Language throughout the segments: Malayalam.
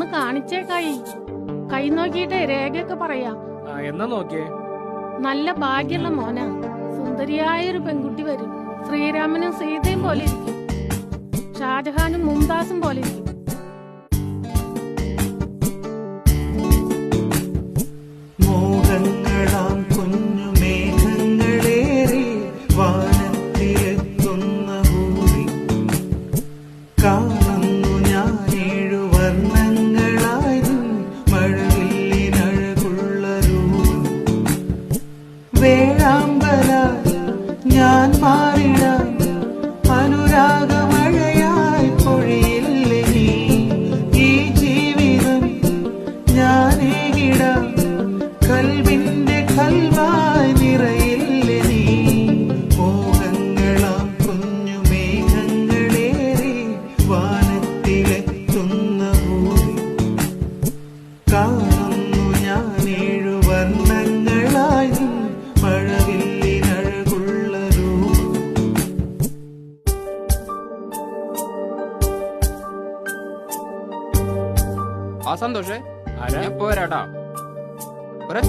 കൈ. കൈ നോക്കിയിട്ട് രേഖയൊക്കെ പറയാ. എന്നാ നോക്കിയേ? നല്ല ഭാഗ്യമുള്ള മോന. സുന്ദരിയായ ഒരു പെൺകുട്ടി വരും. ശ്രീരാമനും സീതയും പോലെ ഇരിക്കും. ഷാജഹാനും മുംതാസും പോലെ ഇരിക്കും. ആ സന്തോഷേ. ഞാൻ ഇപ്പൊ വരാട്ടാ ഒരു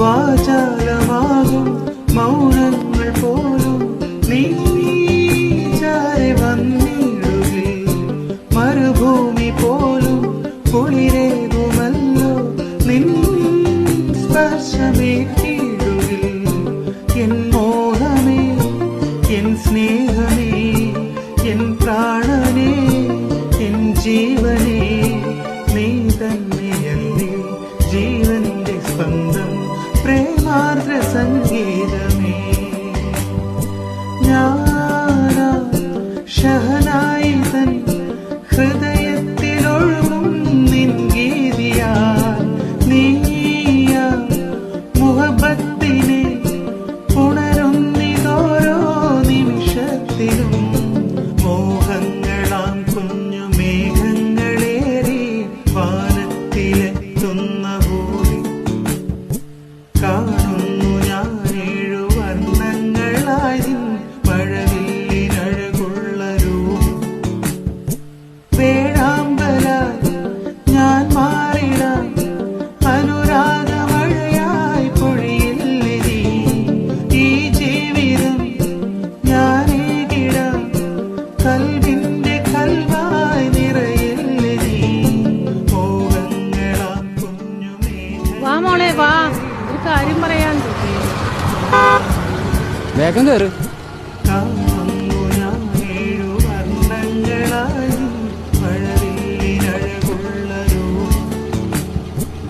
വാചാലമാകും മൗനങ്ങൾ പോലും കുളിരേകുമല്ലോ നിൻ സ്പർശമേറ്റിടുകിൽ എൻ മോഹമേ എൻ സ്നേഹമേ എൻ പ്രാണനേ എൻ ജീവനേ. നീ തന്നെയല്ലേ ജീവന്റെ സ്പന്ദം പ്രേമാർദ്ര സംഗീതമേ ഞാനാ വേഗം കയറ്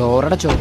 ഡോറടച്ചോ.